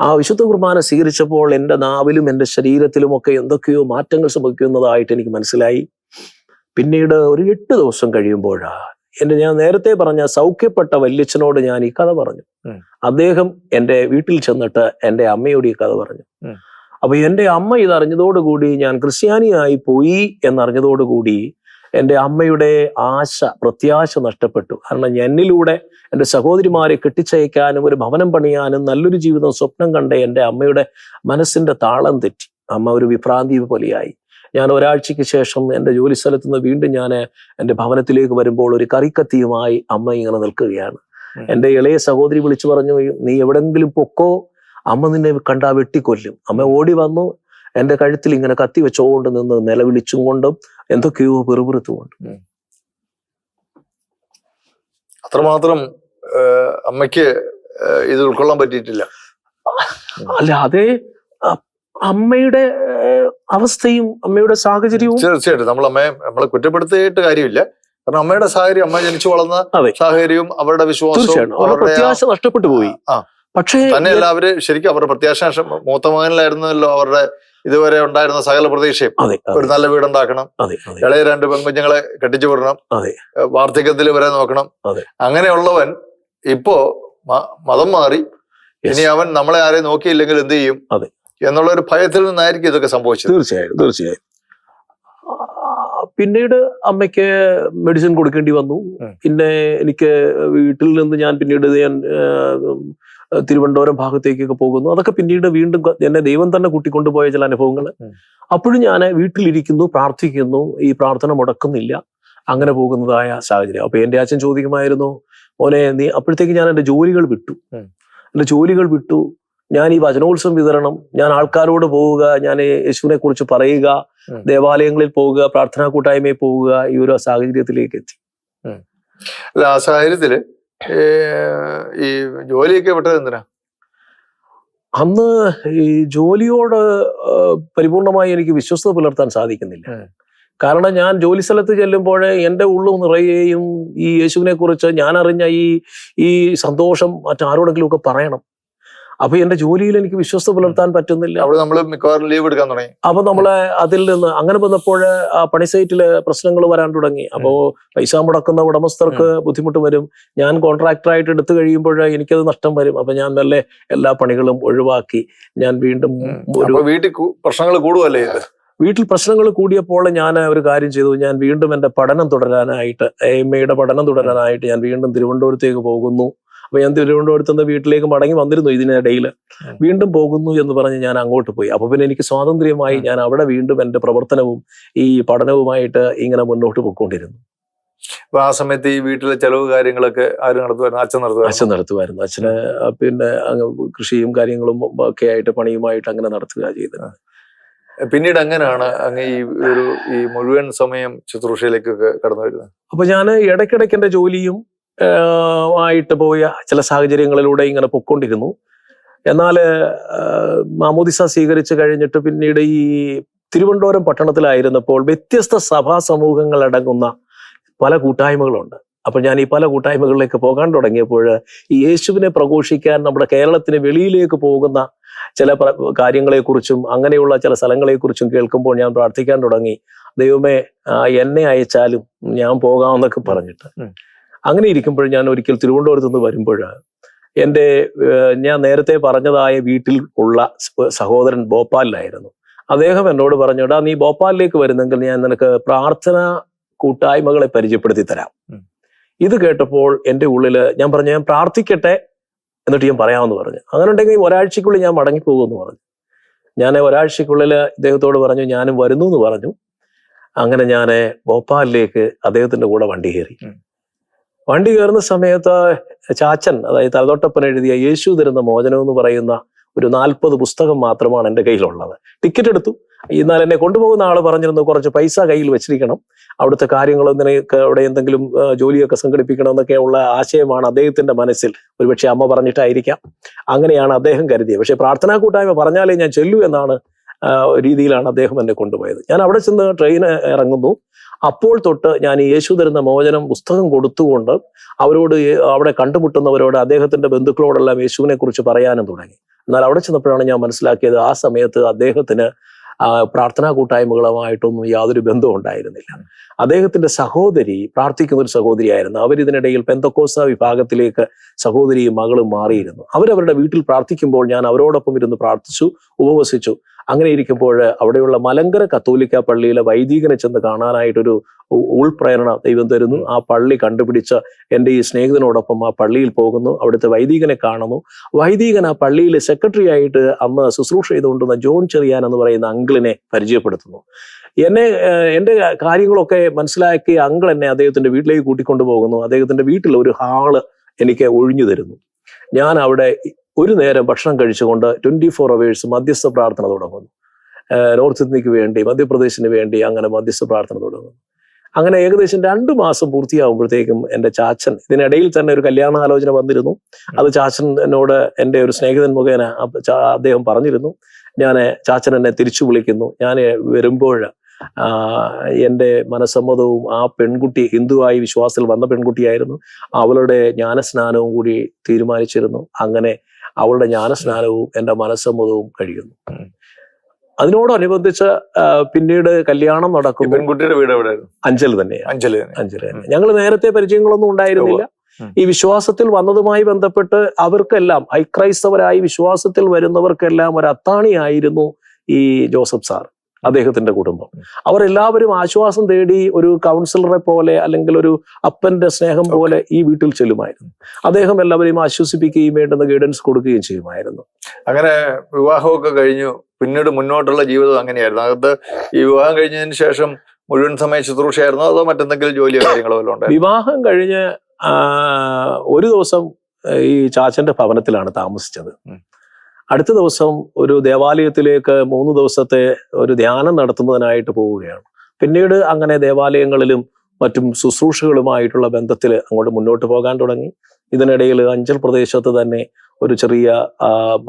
ആ വിശുദ്ധ കുർബാന സ്വീകരിച്ചപ്പോൾ എന്റെ നാവിലും എന്റെ ശരീരത്തിലും ഒക്കെ എന്തൊക്കെയോ മാറ്റങ്ങൾ സംഭവിക്കുന്നതായിട്ട് എനിക്ക് മനസ്സിലായി. പിന്നീട് ഒരു എട്ട് ദിവസം കഴിയുമ്പോഴാ എന്റെ ഞാൻ നേരത്തെ പറഞ്ഞ സൗഖ്യപ്പെട്ട വല്യച്ഛനോട് ഞാൻ ഈ കഥ പറഞ്ഞു. അദ്ദേഹം എന്റെ വീട്ടിൽ ചെന്നിട്ട് എന്റെ അമ്മയോട് ഈ കഥ പറഞ്ഞു. അപ്പൊ എന്റെ അമ്മ ഇതറിഞ്ഞതോടുകൂടി ഞാൻ ക്രിസ്ത്യാനിയായി പോയി എന്നറിഞ്ഞതോടുകൂടി എന്റെ അമ്മയുടെ ആശ പ്രത്യാശ നഷ്ടപ്പെട്ടു. കാരണം എന്നിലൂടെ എന്റെ സഹോദരിമാരെ കെട്ടിച്ചയക്കാനും ഒരു ഭവനം പണിയാനും നല്ലൊരു ജീവിതം സ്വപ്നം കണ്ട എന്റെ അമ്മയുടെ മനസ്സിന്റെ താളം തെറ്റി. അമ്മ ഒരു വിഭ്രാന്തി പോലെയായി. ഞാൻ ഒരാഴ്ചയ്ക്ക് ശേഷം എന്റെ ജോലി സ്ഥലത്തു നിന്ന് വീണ്ടും ഞാൻ എന്റെ ഭവനത്തിലേക്ക് വരുമ്പോൾ ഒരു കറിക്കത്തിയുമായി അമ്മ ഇങ്ങനെ നിൽക്കുകയാണ്. എന്റെ ഇളയ സഹോദരി വിളിച്ചു പറഞ്ഞു നീ എവിടെങ്കിലും പൊക്കോ? അമ്മ നിന്നെ കണ്ടാ വെട്ടിക്കൊല്ലും. അമ്മ ഓടി വന്നു എന്റെ കഴുത്തിൽ ഇങ്ങനെ കത്തി വെച്ചുകൊണ്ട് നിന്ന് നിലവിളിച്ചും കൊണ്ടും എന്തൊക്കെയോ പെറുപിറുത്തുകൊണ്ട് അത്രമാത്രം അമ്മയ്ക്ക് ഇത് ഉൾക്കൊള്ളാൻ പറ്റിയിട്ടില്ല. അല്ല അതേ അമ്മയുടെ അവസ്ഥയും അമ്മയുടെ സാഹചര്യവും തീർച്ചയായിട്ടും. നമ്മൾ അമ്മയെ നമ്മളെ കുറ്റപ്പെടുത്തിയിട്ട് കാര്യമില്ല. കാരണം അമ്മയുടെ സാഹചര്യം അമ്മ ജനിച്ചു വളർന്ന സാഹചര്യവും അവരുടെ വിശ്വാസവും അവരുടെ പ്രത്യാശ നഷ്ടപ്പെട്ടു പോയി. പക്ഷേ തന്നെയല്ല അവർ ശരിക്കും അവരുടെ പ്രത്യാശ മൂത്ത മകനിലായിരുന്നല്ലോ അവരുടെ ഇതുവരെ ഉണ്ടായിരുന്ന സകല പ്രതീക്ഷയും. ഒരു നല്ല വീടുണ്ടാക്കണം. ഇളയ രണ്ട് പെൺകുഞ്ഞുങ്ങളെ കെട്ടിച്ചു വിടണം. വാർദ്ധക്യത്തിൽ വരെ നോക്കണം. അങ്ങനെയുള്ളവൻ ഇപ്പോ മതം മാറി. ഇനി അവൻ നമ്മളെ ആരെയും നോക്കിയില്ലെങ്കിൽ എന്ത് ചെയ്യും. എന്നുള്ള ഒരു ഭയത്തിൽ നിന്നായിരിക്കും ഇതൊക്കെ സംഭവിച്ചത്. തീർച്ചയായും തീർച്ചയായും. പിന്നീട് അമ്മയ്ക്ക് മെഡിസിൻ കൊടുക്കേണ്ടി വന്നു. പിന്നെ എനിക്ക് വീട്ടിൽ നിന്ന് ഞാൻ പിന്നീട് ഞാൻ തിരുവനന്തപുരം ഭാഗത്തേക്കൊക്കെ പോകുന്നു. അതൊക്കെ പിന്നീട് വീണ്ടും എന്നെ ദൈവം തന്നെ കൂട്ടിക്കൊണ്ടുപോയ ചില അനുഭവങ്ങൾ. അപ്പോഴും ഞാൻ വീട്ടിലിരിക്കുന്നു പ്രാർത്ഥിക്കുന്നു. ഈ പ്രാർത്ഥന മുടക്കുന്നില്ല. അങ്ങനെ പോകുന്നതായ സാഹചര്യം. അപ്പൊ എന്റെ അച്ഛൻ ചോദിക്കുമായിരുന്നു മോനെ നീ അപ്പോഴത്തേക്ക് ഞാൻ എന്റെ ജോലികൾ വിട്ടു. എന്റെ ജോലികൾ വിട്ടു. ഞാൻ ഈ വചനോത്സവം വിതരണം ഞാൻ ആൾക്കാരോട് പോവുക ഞാൻ യേശുവിനെ കുറിച്ച് പറയുക ദേവാലയങ്ങളിൽ പോവുക പ്രാർത്ഥനാ കൂട്ടായ്മയിൽ പോവുക ഈ ഒരു സാഹചര്യത്തിലേക്ക് എത്തി. അല്ല ആ സാഹചര്യത്തിൽ ഈ ജോലിയൊക്കെ വിട്ടത് എന്തിനാ? അന്ന് ഈ ജോലിയോട് പരിപൂർണമായി എനിക്ക് വിശ്വസ്ത പുലർത്താൻ സാധിക്കുന്നില്ല. കാരണം ഞാൻ ജോലി സ്ഥലത്ത് ചെല്ലുമ്പോൾ എന്റെ ഉള്ളും നിറയുകയും ഈ യേശുവിനെ കുറിച്ച് ഞാൻ അറിഞ്ഞ ഈ ഈ സന്തോഷം മറ്റാരോടെങ്കിലും ഒക്കെ പറയണം. അപ്പൊ എന്റെ ജോലിയിൽ എനിക്ക് വിശ്വസ്ത പുലർത്താൻ പറ്റുന്നില്ല. അവിടെ നമ്മൾ മിക്കവാറും ലീവ് എടുക്കാൻ തുടങ്ങി. അപ്പൊ നമ്മളെ അതിൽ നിന്ന് അങ്ങനെ വന്നപ്പോൾ ആ പണി സൈറ്റിൽ പ്രശ്നങ്ങൾ വരാൻ തുടങ്ങി. അപ്പോ പൈസ മുടക്കുന്ന ഉടമസ്ഥർക്ക് ബുദ്ധിമുട്ട് വരും. ഞാൻ കോൺട്രാക്ടറായിട്ട് എടുത്തു കഴിയുമ്പോൾ എനിക്കത് നഷ്ടം വരും. അപ്പൊ ഞാൻ നല്ല എല്ലാ പണികളും ഒഴിവാക്കി. ഞാൻ വീണ്ടും ഒരു വീട്ടിൽ പ്രശ്നങ്ങൾ കൂടുമല്ലേ വീട്ടിൽ പ്രശ്നങ്ങൾ കൂടിയപ്പോൾ ഞാൻ ഒരു കാര്യം ചെയ്തു. ഞാൻ വീണ്ടും എന്റെ പഠനം തുടരാനായിട്ട് എം എയുടെ പഠനം തുടരാനായിട്ട് ഞാൻ വീണ്ടും തിരുവനന്തപുരത്തേക്ക് പോകുന്നു. അപ്പൊ ഞാൻ തിരുവനന്തപുരത്ത് നിന്ന് വീട്ടിലേക്ക് മടങ്ങി വന്നിരുന്നു ഇതിനിടയിൽ. വീണ്ടും പോകുന്നു എന്ന് പറഞ്ഞ് ഞാൻ അങ്ങോട്ട് പോയി. അപ്പൊ പിന്നെ എനിക്ക് സ്വാതന്ത്ര്യമായി ഞാൻ അവിടെ വീണ്ടും എന്റെ പ്രവർത്തനവും ഈ പഠനവുമായിട്ട് ഇങ്ങനെ മുന്നോട്ട് പോയിക്കൊണ്ടിരുന്നു. അപ്പൊ ആ സമയത്ത് ഈ വീട്ടിലെ ചെലവ് കാര്യങ്ങളൊക്കെ ആര് നടത്തുമായിരുന്നു അച്ഛൻ നടത്തുമായിരുന്നു അച്ഛൻ നടത്തുമായിരുന്നു അച്ഛന് പിന്നെ കൃഷിയും കാര്യങ്ങളും ഒക്കെ ആയിട്ട് പണിയുമായിട്ട് അങ്ങനെ നടത്തുക ചെയ്തത്. പിന്നീട് അങ്ങനെയാണ് അങ്ങ് ഈ ഒരു ഈ മുഴുവൻ സമയം ശുശ്രൂഷയിലേക്കൊക്കെ കടന്നു വരുന്നത് അപ്പൊ ഞാൻ ഇടയ്ക്കിടയ്ക്ക് എന്റെ ജോലിയും ആയിട്ട് പോയ ചില സാഹചര്യങ്ങളിലൂടെ ഇങ്ങനെ പൊക്കൊണ്ടിരുന്നു എന്നാൽ മാമോദിസ സ്വീകരിച്ചു കഴിഞ്ഞിട്ട് പിന്നീട് ഈ തിരുവനന്തപുരം പട്ടണത്തിലായിരുന്നപ്പോൾ വ്യത്യസ്ത സഭാ സമൂഹങ്ങൾ അടങ്ങുന്ന പല കൂട്ടായ്മകളുണ്ട്. അപ്പൊ ഞാൻ ഈ പല കൂട്ടായ്മകളിലേക്ക് പോകാൻ തുടങ്ങിയപ്പോൾ ഈ യേശുവിനെ പ്രഘോഷിക്കാൻ നമ്മുടെ കേരളത്തിന് വെളിയിലേക്ക് പോകുന്ന ചില കാര്യങ്ങളെക്കുറിച്ചും അങ്ങനെയുള്ള ചില സ്ഥലങ്ങളെക്കുറിച്ചും കേൾക്കുമ്പോൾ ഞാൻ പ്രാർത്ഥിക്കാൻ തുടങ്ങി. ദൈവമേ എന്നെ അയച്ചാലും ഞാൻ പോകാമെന്നൊക്കെ പറഞ്ഞിട്ട്. അങ്ങനെ ഇരിക്കുമ്പോൾ ഞാൻ ഒരിക്കൽ തിരുവനന്തപുരത്ത് നിന്ന് വരുമ്പോൾ എന്റെ ഞാൻ നേരത്തെ പറഞ്ഞതായ വീട്ടിൽ ഉള്ള സഹോദരൻ ഭോപ്പാലിലായിരുന്നു. അദ്ദേഹം എന്നോട് പറഞ്ഞു എടാ നീ ഭോപ്പാലിലേക്ക് വരുന്നെങ്കിൽ ഞാൻ നിനക്ക് പ്രാർത്ഥന കൂട്ടായ്മകളെ പരിചയപ്പെടുത്തി തരാം. ഇത് കേട്ടപ്പോൾ എന്റെ ഉള്ളിൽ ഞാൻ പറഞ്ഞു ഞാൻ പ്രാർത്ഥിക്കട്ടെ എന്നിട്ട് ഞാൻ പറയാമെന്ന് പറഞ്ഞു. അങ്ങനെ ഉണ്ടെങ്കിൽ ഒരാഴ്ചക്കുള്ളിൽ ഞാൻ മടങ്ങിപ്പോകുമെന്ന് പറഞ്ഞു. ഞാൻ ഒരാഴ്ചക്കുള്ളിൽ ഇദ്ദേഹത്തോട് പറഞ്ഞു ഞാനും വരുന്നു എന്ന് പറഞ്ഞു. അങ്ങനെ ഞാൻ ഭോപ്പാലിലേക്ക് അദ്ദേഹത്തിന്റെ കൂടെ വണ്ടി കയറി. വണ്ടി കയറുന്ന സമയത്ത് ചാച്ചൻ അതായത് തലതൊട്ടപ്പൻ എഴുതിയ യേശു തരുന്ന മോചനം എന്ന് പറയുന്ന ഒരു നാൽപ്പത് പുസ്തകം മാത്രമാണ് എന്റെ കയ്യിലുള്ളത്. ടിക്കറ്റ് എടുത്തു. എന്നാൽ എന്നെ കൊണ്ടുപോകുന്ന ആൾ പറഞ്ഞിരുന്നു കുറച്ച് പൈസ കയ്യിൽ വെച്ചിരിക്കണം. അവിടുത്തെ കാര്യങ്ങൾ നിനക്ക് അവിടെ എന്തെങ്കിലും ജോലിയൊക്കെ സംഘടിപ്പിക്കണം എന്നൊക്കെയുള്ള ആശയമാണ് അദ്ദേഹത്തിന്റെ മനസ്സിൽ. ഒരുപക്ഷെ അമ്മ പറഞ്ഞിട്ടായിരിക്കാം. അങ്ങനെയാണ് അദ്ദേഹം കരുതിയത്. പക്ഷേ പ്രാർത്ഥനാ കൂട്ടായ്മ പറഞ്ഞാലേ ഞാൻ ചെല്ലൂ എന്നാണ് രീതിയിലാണ് അദ്ദേഹം എന്നെ കൊണ്ടുപോയത്. ഞാൻ അവിടെ ചെന്ന് ട്രെയിൻ ഇറങ്ങുന്നു. അപ്പോൾ തൊട്ട് ഞാൻ യേശു തരുന്ന മോചനം പുസ്തകം കൊടുത്തുകൊണ്ട് അവരോട് അവിടെ കണ്ടുമുട്ടുന്നവരോട് അദ്ദേഹത്തിന്റെ ബന്ധുക്കളോടെല്ലാം യേശുവിനെ കുറിച്ച് പറയാനും തുടങ്ങി. എന്നാൽ അവിടെ ചെന്നപ്പോഴാണ് ഞാൻ മനസ്സിലാക്കിയത് ആ സമയത്ത് അദ്ദേഹത്തിന് പ്രാർത്ഥനാ കൂട്ടായ്മകളുമായിട്ടൊന്നും യാതൊരു ബന്ധവും ഉണ്ടായിരുന്നില്ല. അദ്ദേഹത്തിന്റെ സഹോദരി പ്രാർത്ഥിക്കുന്ന ഒരു സഹോദരിയായിരുന്നു. അവരിതിനിടയിൽ പെന്തക്കോസ വിഭാഗത്തിലേക്ക് സഹോദരിയും മകളും മാറിയിരുന്നു. അവരവരുടെ വീട്ടിൽ പ്രാർത്ഥിക്കുമ്പോൾ ഞാൻ അവരോടൊപ്പം ഇരുന്ന് പ്രാർത്ഥിച്ചു ഉപവസിച്ചു. അങ്ങനെ ഇരിക്കുമ്പോൾ അവിടെയുള്ള മലങ്കര കത്തോലിക്ക പള്ളിയിലെ വൈദികനെ ചെന്ന് കാണാനായിട്ടൊരു ഉൾപ്രേരണ ദൈവം തരുന്നു. ആ പള്ളി കണ്ടുപിടിച്ച എന്റെ ഈ സ്നേഹിതനോടൊപ്പം ആ പള്ളിയിൽ പോകുന്നു. അവിടുത്തെ വൈദികനെ കാണുന്നു. വൈദികൻ ആ പള്ളിയിലെ സെക്രട്ടറി ആയിട്ട് അന്ന് ശുശ്രൂഷ ചെയ്തുകൊണ്ടിരുന്ന ജോൺ ചെറിയാൻ എന്ന് പറയുന്ന അങ്കിളിനെ പരിചയപ്പെടുത്തുന്നു. എന്നെ എന്റെ കാര്യങ്ങളൊക്കെ മനസ്സിലാക്കി അങ്കിൾ എന്നെ അദ്ദേഹത്തിന്റെ വീട്ടിലേക്ക് കൂട്ടിക്കൊണ്ടു പോകുന്നു അദ്ദേഹത്തിന്റെ വീട്ടിൽ ഒരു ഹാൾ എനിക്ക് ഒഴിഞ്ഞു തരുന്നു. ഞാൻ അവിടെ ഒരു നേരം ഭക്ഷണം കഴിച്ചുകൊണ്ട് ട്വന്റി ഫോർ അവേഴ്സ് മധ്യസ്ഥ പ്രാർത്ഥന തുടങ്ങുന്നു. നോർത്ത് ഇന്ത്യയ്ക്ക് വേണ്ടി മധ്യപ്രദേശിന് വേണ്ടി അങ്ങനെ മധ്യസ്ഥ പ്രാർത്ഥന തുടങ്ങുന്നു. അങ്ങനെ ഏകദേശം രണ്ടു മാസം പൂർത്തിയാകുമ്പോഴത്തേക്കും എന്റെ ചാച്ചൻ ഇതിനിടയിൽ തന്നെ ഒരു കല്യാണ ആലോചന വന്നിരുന്നു. അത് ചാച്ചനോട് എന്നോട് എന്റെ ഒരു സ്നേഹിതൻ മുഖേന അദ്ദേഹം പറഞ്ഞിരുന്നു. ഞാൻ ചാച്ചൻ എന്നെ തിരിച്ചു വിളിക്കുന്നു. ഞാൻ വരുമ്പോൾ എന്റെ മനസ്സമ്മതവും ആ പെൺകുട്ടി ഹിന്ദുവായി വിശ്വാസത്തിൽ വന്ന പെൺകുട്ടിയായിരുന്നു. അവളുടെ ജ്ഞാനസ്നാനവും കൂടി തീരുമാനിച്ചിരുന്നു. അങ്ങനെ അവളുടെ ജ്ഞാനസ്നാനവും എന്റെ മനസ്സമ്മതവും കഴിയുന്നു. അതിനോടനുബന്ധിച്ച് പിന്നീട് കല്യാണം നടക്കും പെൺകുട്ടിയുടെ വീട് എവിടെ അഞ്ചൽ തന്നെ. അഞ്ചൽ തന്നെ. ഞങ്ങൾ നേരത്തെ പരിചയങ്ങളൊന്നും ഉണ്ടായിരുന്നില്ല. ഈ വിശ്വാസത്തിൽ വന്നതുമായി ബന്ധപ്പെട്ട് അവർക്കെല്ലാം ഐക്രൈസ്തവരായി വിശ്വാസത്തിൽ വരുന്നവർക്കെല്ലാം ഒരു അത്താണിയായിരുന്നു ഈ ജോസഫ് സാർ അദ്ദേഹത്തിന്റെ കുടുംബം. അവരെല്ലാവരും ആശ്വാസം തേടി ഒരു കൗൺസിലറെ പോലെ അല്ലെങ്കിൽ ഒരു അപ്പന്റെ സ്നേഹം പോലെ ഈ വീട്ടിൽ ചെല്ലുമായിരുന്നു. അദ്ദേഹം എല്ലാവരെയും ആശ്വസിപ്പിക്കുകയും വേണ്ടുന്ന ഗൈഡൻസ് കൊടുക്കുകയും ചെയ്യുമായിരുന്നു. അങ്ങനെ വിവാഹമൊക്കെ കഴിഞ്ഞു. പിന്നീട് മുന്നോട്ടുള്ള ജീവിതം അങ്ങനെയായിരുന്നു. അകത്ത് ഈ വിവാഹം കഴിഞ്ഞതിന് ശേഷം മുഴുവൻ സമയ ശുശ്രൂഷയായിരുന്നോ അതോ മറ്റെന്തെങ്കിലും ജോലിയോ കാര്യങ്ങളോ വല്ലതും ഉണ്ടായിരുന്നു? വിവാഹം കഴിഞ്ഞ് ഒരു ദിവസം ഈ ചാച്ചന്റെ ഭവനത്തിലാണ് താമസിച്ചത്. അടുത്ത ദിവസം ഒരു ദേവാലയത്തിലേക്ക് മൂന്ന് ദിവസത്തെ ഒരു ധ്യാനം നടത്തുന്നതിനായിട്ട് പോവുകയാണ്. പിന്നീട് അങ്ങനെ ദേവാലയങ്ങളിലും മറ്റും ശുശ്രൂഷകളുമായിട്ടുള്ള ബന്ധത്തിൽ അങ്ങോട്ട് മുന്നോട്ട് പോകാൻ തുടങ്ങി. ഇതിനിടയിൽ അഞ്ചൽ പ്രദേശത്ത് തന്നെ ഒരു ചെറിയ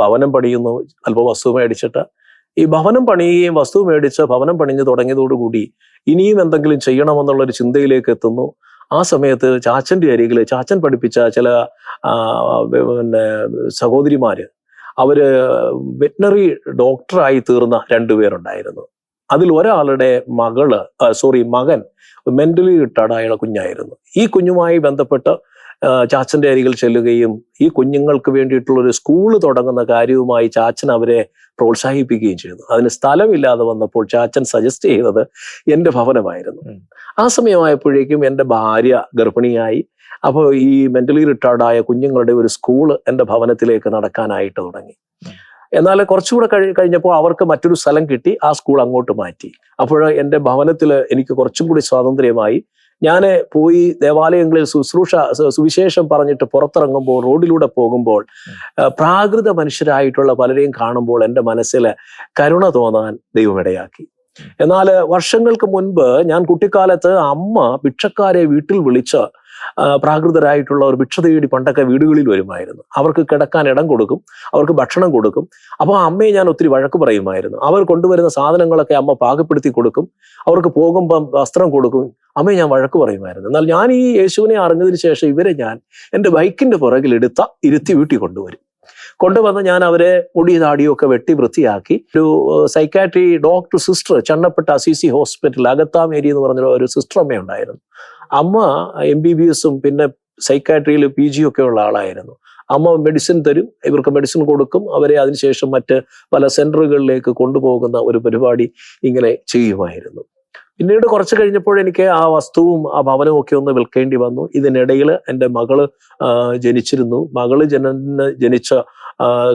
ഭവനം പണിയുന്നു അല്പം വസ്തു മേടിച്ചിട്ട്. ഈ ഭവനം പണിയുകയും വസ്തു മേടിച്ച് ഭവനം പണിഞ്ഞു തുടങ്ങിയതോടുകൂടി ഇനിയും എന്തെങ്കിലും ചെയ്യണമെന്നുള്ള ഒരു ചിന്തയിലേക്ക് എത്തുന്നു. ആ സമയത്ത് ചാച്ചന്റെ അരികിൽ ചാച്ചൻ പഠിപ്പിച്ച ചില പിന്നെ സഹോദരിമാര് അവർ വെറ്റിനറി ഡോക്ടറായി തീർന്ന രണ്ടുപേരുണ്ടായിരുന്നു അതിൽ ഒരാളുടെ മകൾ സോറി മകൻ മെന്റലി റിട്ടയർഡായ കുഞ്ഞായിരുന്നു. ഈ കുഞ്ഞുമായി ബന്ധപ്പെട്ട് ചാച്ചന്റെ അരികിൽ ചെല്ലുകയും ഈ കുഞ്ഞുങ്ങൾക്ക് വേണ്ടിയിട്ടുള്ള ഒരു സ്കൂൾ തുടങ്ങുന്ന കാര്യവുമായി ചാച്ചൻ അവരെ പ്രോത്സാഹിപ്പിക്കുകയും ചെയ്തു അതിന് സ്ഥലമില്ലാതെ വന്നപ്പോൾ ചാച്ചൻ സജസ്റ്റ് ചെയ്തത് എന്റെ ഭവനമായിരുന്നു. ആ സമയമായപ്പോഴേക്കും എന്റെ ഭാര്യ ഗർഭിണിയായി. അപ്പോൾ ഈ മെന്റലി റിട്ടയർഡായ ആയ കുഞ്ഞുങ്ങളുടെ ഒരു സ്കൂൾ എന്റെ ഭവനത്തിലേക്ക് നടക്കാനായിട്ട് തുടങ്ങി. എന്നാൽ കുറച്ചുകൂടെ കഴി കഴിഞ്ഞപ്പോൾ അവർക്ക് മറ്റൊരു സ്ഥലം കിട്ടി. ആ സ്കൂൾ അങ്ങോട്ട് മാറ്റി. അപ്പോൾ എന്റെ ഭവനത്തിൽ എനിക്ക് കുറച്ചും കൂടി സ്വാതന്ത്ര്യമായി ഞാൻ പോയി ദേവാലയങ്ങളിൽ ശുശ്രൂഷ സുവിശേഷം പറഞ്ഞിട്ട് പുറത്തിറങ്ങുമ്പോൾ റോഡിലൂടെ പോകുമ്പോൾ പ്രാകൃത മനുഷ്യരായിട്ടുള്ള പലരെയും കാണുമ്പോൾ എന്റെ മനസ്സിൽ കരുണ തോന്നാൻ ദൈവമിടയാക്കി എന്നാൽ വർഷങ്ങൾക്ക് മുൻപ് ഞാൻ കുട്ടിക്കാലത്ത് അമ്മ ഭിക്ഷക്കാരെ വീട്ടിൽ വിളിച്ച് പ്രാകൃതരായിട്ടുള്ള ഒരു ഭിക്ഷ തേടി പണ്ടൊക്കെ വീടുകളിൽ വരുമായിരുന്നു. അവർക്ക് കിടക്കാൻ ഇടം കൊടുക്കും അവർക്ക് ഭക്ഷണം കൊടുക്കും. അപ്പോൾ അമ്മയെ ഞാൻ ഒത്തിരി വഴക്ക് പറയുമായിരുന്നു. അവർ കൊണ്ടുവരുന്ന സാധനങ്ങളൊക്കെ അമ്മ പാകപ്പെടുത്തി കൊടുക്കും. അവർക്ക് പോകുമ്പം വസ്ത്രം കൊടുക്കും. അമ്മയെ ഞാൻ വഴക്ക് പറയുമായിരുന്നു. എന്നാൽ ഞാൻ ഈ യേശുവിനെ അറിഞ്ഞതിന് ശേഷം ഇവരെ ഞാൻ എന്റെ ബൈക്കിന്റെ പുറകിൽ എടുത്ത ഇരുത്തി വീട്ടി കൊണ്ടുവരും. കൊണ്ടുവന്ന് ഞാൻ അവരെ മുടി താടിയൊക്കെ വെട്ടി വൃത്തിയാക്കി. ഒരു സൈക്കാട്രി ഡോക്ടർ സിസ്റ്റർ ചണ്ണപ്പെട്ട അസിസി ഹോസ്പിറ്റൽ അകത്താമേരി എന്ന് പറഞ്ഞ ഒരു സിസ്റ്റർ അമ്മ ഉണ്ടായിരുന്നു. അമ്മ എം ബി ബി എസും പിന്നെ സൈക്കാട്രിയിൽ പി ജി ഒക്കെ ഉള്ള ആളായിരുന്നു. അമ്മ മെഡിസിൻ തരും ഇവർക്ക് മെഡിസിൻ കൊടുക്കും. അവരെ അതിനുശേഷം മറ്റ് പല സെന്ററുകളിലേക്ക് കൊണ്ടുപോകുന്ന ഒരു പരിപാടി ഇങ്ങനെ ചെയ്യുമായിരുന്നു. പിന്നീട് കുറച്ച് കഴിഞ്ഞപ്പോൾ എനിക്ക് ആ വസ്തുവും ആ ഭവനവും ഒക്കെ ഒന്ന് വിൽക്കേണ്ടി വന്നു. ഇതിനിടയിൽ എന്റെ മകൾ ജനിച്ചിരുന്നു. മകൾ ജന ജനിച്ച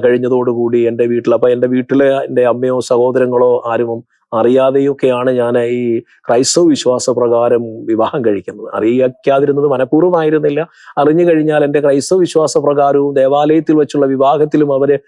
കഴിഞ്ഞതോടുകൂടി എന്റെ വീട്ടിൽ അപ്പൊ എന്റെ വീട്ടിലെ എന്റെ അമ്മയോ സഹോദരങ്ങളോ ആരും അറിയാതെയൊക്കെയാണ് ഞാൻ ഈ ക്രൈസ്തവ വിശ്വാസ പ്രകാരം വിവാഹം കഴിക്കുന്നത്. അറിയിക്കാതിരുന്നത് മനഃപൂർവമായിരുന്നില്ല. അറിഞ്ഞു കഴിഞ്ഞാൽ എന്റെ ക്രൈസ്തവ വിശ്വാസ പ്രകാരവും ദേവാലയത്തിൽ വെച്ചുള്ള വിവാഹത്തിലും അവരെ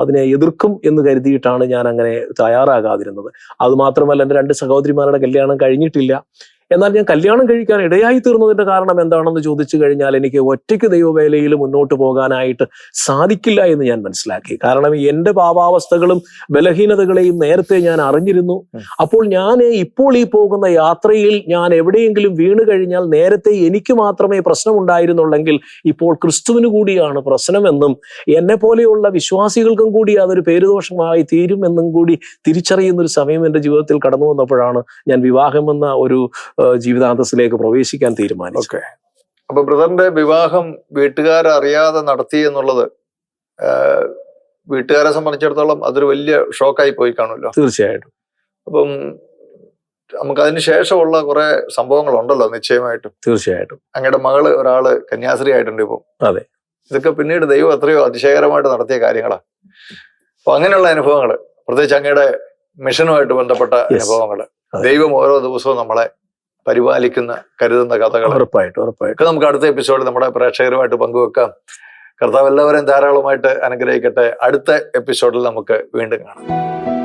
അതിനെ എതിർക്കും എന്ന് കരുതിയിട്ടാണ് ഞാൻ അങ്ങനെ തയ്യാറാകാതിരുന്നത്. അതുമാത്രമല്ല എന്റെ രണ്ട് സഹോദരിമാരുടെ കല്യാണം കഴിഞ്ഞിട്ടില്ല. എന്നാൽ ഞാൻ കല്യാണം കഴിക്കാൻ ഇടയായി തീർന്നതിന്റെ കാരണം എന്താണെന്ന് ചോദിച്ചു കഴിഞ്ഞാൽ എനിക്ക് ഒറ്റയ്ക്ക് ദൈവവേലയിൽ മുന്നോട്ട് പോകാനായിട്ട് സാധിക്കില്ല എന്ന് ഞാൻ മനസ്സിലാക്കി. കാരണം എന്റെ പാപാവസ്ഥകളും ബലഹീനതകളെയും നേരത്തെ ഞാൻ അറിഞ്ഞിരുന്നു. അപ്പോൾ ഞാൻ ഇപ്പോൾ ഈ പോകുന്ന യാത്രയിൽ ഞാൻ എവിടെയെങ്കിലും വീണ് കഴിഞ്ഞാൽ നേരത്തെ എനിക്ക് മാത്രമേ പ്രശ്നമുണ്ടായിരുന്നുള്ളെങ്കിൽ ഇപ്പോൾ ക്രിസ്തുവിന് കൂടിയാണ് പ്രശ്നമെന്നും എന്നെ പോലെയുള്ള വിശ്വാസികൾക്കും കൂടി അതൊരു പേരുദോഷമായി തീരുമെന്നും കൂടി തിരിച്ചറിയുന്ന ഒരു സമയം എന്റെ ജീവിതത്തിൽ കടന്നു വന്നപ്പോഴാണ് ഞാൻ വിവാഹമെന്ന ഒരു ജീവിതാന്തസ്സിലേക്ക് പ്രവേശിക്കാൻ തീരുമാനിച്ചു. ഓക്കെ. അപ്പൊ ബ്രദറിന്റെ വിവാഹം വീട്ടുകാരറിയാതെ നടത്തി എന്നുള്ളത് വീട്ടുകാരെ സംബന്ധിച്ചിടത്തോളം അതൊരു വലിയ ഷോക്കായി പോയി കാണുമല്ലോ. തീർച്ചയായിട്ടും. അപ്പം നമുക്ക് അതിന് ശേഷമുള്ള കുറെ സംഭവങ്ങൾ ഉണ്ടല്ലോ നിശ്ചയമായിട്ടും. തീർച്ചയായിട്ടും. അങ്ങയുടെ മകൾ ഒരാൾ കന്യാസ്ത്രീ ആയിട്ടുണ്ട് ഇപ്പം. അതെ. ഇതൊക്കെ പിന്നീട് ദൈവം എത്രയോ അതിശയകരമായിട്ട് നടത്തിയ കാര്യങ്ങളാ. അപ്പൊ അങ്ങനെയുള്ള അനുഭവങ്ങൾ പ്രത്യേകിച്ച് അങ്ങയുടെ മിഷനുമായിട്ട് ബന്ധപ്പെട്ട അനുഭവങ്ങൾ അനുഭവങ്ങൾ. ദൈവം ഓരോ ദിവസവും നമ്മളെ പരിപാലിക്കുന്ന കരുതുന്ന കഥകൾ ഉറപ്പായിട്ട് ഉറപ്പായിട്ട്. നമുക്ക് അടുത്ത എപ്പിസോഡിൽ നമ്മുടെ പ്രേക്ഷകരുമായിട്ട് പങ്കുവെക്കാം. കർത്താവ് എല്ലാവരെയും ധാരാളമായിട്ട് അനുഗ്രഹിക്കട്ടെ. അടുത്ത എപ്പിസോഡിൽ നമുക്ക് വീണ്ടും കാണാം.